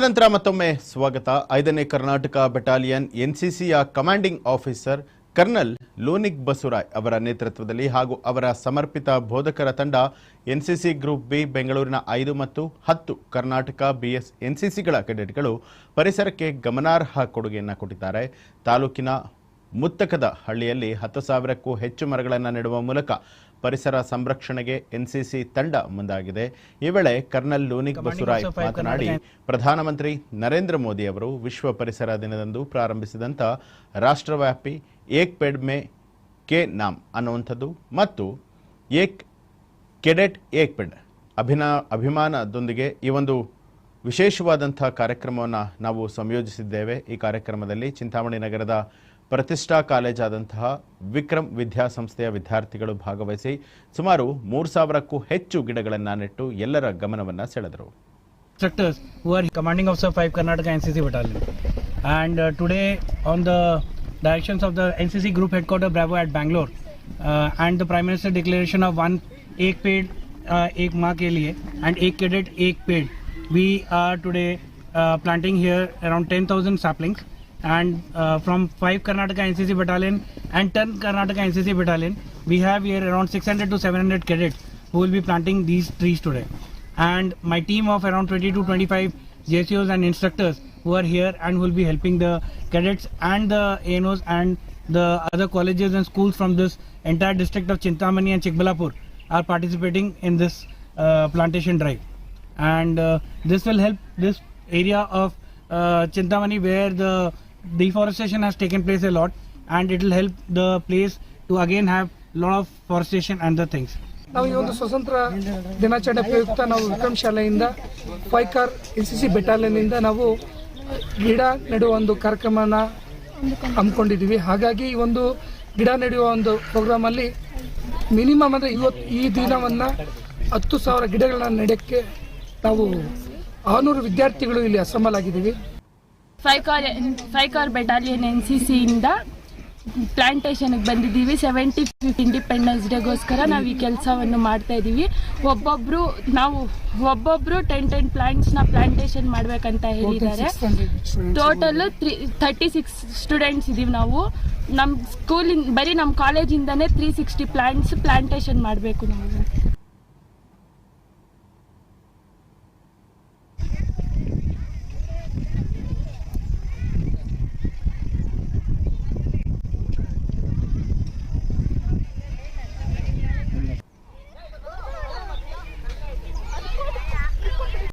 ನಂತರ ಮತ್ತೊಮ್ಮೆ ಸ್ವಾಗತ. ಐದನೇ Karnataka battalion ಎನ್ಸಿಸಿಯ commanding officer colonel Lonik Basuray ಅವರ ನೇತೃತ್ವದಲ್ಲಿ ಹಾಗೂ ಅವರ ಸಮರ್ಪಿತ ಬೋಧಕರ ತಂಡ ಎನ್ಸಿಸಿ ಗ್ರೂಪ್ ಬಿ ಬೆಂಗಳೂರಿನ ಐದು ಮತ್ತು ಹತ್ತು ಕರ್ನಾಟಕ ಬಿಎಸ್ ಎನ್ಸಿಸಿಗಳ ಕೆಡೆಟ್ಗಳು ಪರಿಸರಕ್ಕೆ ಗಮನಾರ್ಹ ಕೊಡುಗೆಯನ್ನು ಕೊಟ್ಟಿದ್ದಾರೆ. ತಾಲೂಕಿನ ಮುತ್ತಕದ ಹಳ್ಳಿಯಲ್ಲಿ ಹತ್ತು ಸಾವಿರಕ್ಕೂ ಹೆಚ್ಚು ಮರಗಳನ್ನು ನೆಡುವ ಮೂಲಕ ಪರಿಸರ ಸಂರಕ್ಷಣೆಗೆ ಎನ್ಸಿಸಿ ತಂಡ ಮುಂದಾಗಿದೆ. ಈ ವೇಳೆ ಕರ್ನಲ್ ಲೂನಿಕ್ ಬಸುರಾಯ್ ಮಾತನಾಡಿ ಪ್ರಧಾನಮಂತ್ರಿ ನರೇಂದ್ರ ಮೋದಿ ಅವರು ವಿಶ್ವ ಪರಿಸರ ದಿನದಂದು ಪ್ರಾರಂಭಿಸಿದಂಥ ರಾಷ್ಟ್ರವ್ಯಾಪಿ ಏಕ್ ಪೆಡ್ ಮೇ ಕೆ ನಾಮ್ ಅನ್ನುವಂಥದ್ದು ಮತ್ತು ಏಕ್ ಕೆಡೆಟ್ ಏಕ್ ಪೆಡ್ ಅಭಿನಾ ಅಭಿಮಾನದೊಂದಿಗೆ ಈ ಒಂದು ವಿಶೇಷವಾದಂಥ ಕಾರ್ಯಕ್ರಮವನ್ನು ನಾವು ಸಂಯೋಜಿಸಿದ್ದೇವೆ. ಈ ಕಾರ್ಯಕ್ರಮದಲ್ಲಿ ಚಿಂತಾಮಣಿ ನಗರದ ಪ್ರತಿಷ್ಠಾ ಕಾಲೇಜಾದಂತಹ ವಿಕ್ರಮ್ ವಿದ್ಯಾಸಂಸ್ಥೆಯ ವಿದ್ಯಾರ್ಥಿಗಳು ಭಾಗವಹಿಸಿ ಸುಮಾರು ಮೂರು ಸಾವಿರಕ್ಕೂ ಹೆಚ್ಚು ಗಿಡಗಳನ್ನು ನೆಟ್ಟು ಎಲ್ಲರ ಗಮನವನ್ನು ಸೆಳೆದರು instructors who are commanding officer 5 Karnataka NCC battalion. And uh, today, on the directions of the NCC group headquarters Bravo at Bangalore, uh, and the Prime Minister declaration of one एक पेड़ uh, एक माह के लिए and एक cadet एक पेड़, we are today uh, planting here around 10,000 saplings. And uh, from 5 Karnataka NCC battalion and 10 Karnataka NCC battalion, we have here around 600 to 700 cadets who will be planting these trees today and my team of around 20 to 25 JCOs and instructors who are here and will be helping the cadets and the ANOs and the other colleges and schools from this entire district of Chintamani and Chikbalapur are participating in this uh, plantation drive. And uh, this will help this area of uh, Chintamani where the deforestation has taken place a lot and it will help the place to again have lot of forestation and the things. ನಾವು ಈ ಒಂದು ಸ್ವತಂತ್ರ ದಿನಾಚರಣೆ ಪ್ರಯುಕ್ತ ನಾವು ವಿಕ್ರಮ್ ಶಾಲೆಯಿಂದ ಫೈಕಾರ್ N C C ಬೆಟಾಲಿಯನ್ನಿಂದ ನಾವು ಗಿಡ ನೆಡುವ ಒಂದು ಕಾರ್ಯಕ್ರಮನ ಹಮ್ಮಿಕೊಂಡಿದ್ದೀವಿ ಹಾಗಾಗಿ ಈ ಒಂದು ಗಿಡ ನೆಡುವ ಒಂದು ಪ್ರೋಗ್ರಾಮಲ್ಲಿ ಮಿನಿಮಮ್ ಅಂದರೆ ಇವತ್ತು ಈ ದಿನವನ್ನು ಹತ್ತು ಸಾವಿರ ಗಿಡಗಳನ್ನ ನೆಡೋಕ್ಕೆ ನಾವು ಆರುನೂರು ವಿದ್ಯಾರ್ಥಿಗಳು ಇಲ್ಲಿ ಅಸೆಂಬಲ್ ಆಗಿದ್ದೀವಿ five Kar five Kar battalion N C ಸಿಯಿಂದ ಪ್ಲಾಂಟೇಷನ್ಗೆ ಬಂದಿದ್ದೀವಿ. ಸೆವೆಂಟಿ ಫಿಫ್ತ್ ಇಂಡಿಪೆಂಡೆನ್ಸ್ ಡೇಗೋಸ್ಕರ ನಾವು ಈ ಕೆಲಸವನ್ನು ಮಾಡ್ತಾ ಇದ್ದೀವಿ ಒಬ್ಬೊಬ್ಬರು ನಾವು ಒಬ್ಬೊಬ್ಬರು ಟೆನ್ ಟೆನ್ ಪ್ಲಾಂಟ್ಸ್ನ ಪ್ಲಾಂಟೇಶನ್ ಮಾಡಬೇಕಂತ ಹೇಳಿದ್ದಾರೆ. Total three thirty six students ಇದ್ದೀವಿ ನಾವು. ನಮ್ಮ ಸ್ಕೂಲಿಂದ ಬರೀ ನಮ್ಮ ಕಾಲೇಜಿಂದನೇ ತ್ರೀ ಸಿಕ್ಸ್ಟಿ ಪ್ಲಾಂಟ್ಸ್ ಪ್ಲಾಂಟೇಷನ್ ಮಾಡಬೇಕು ನಾವು.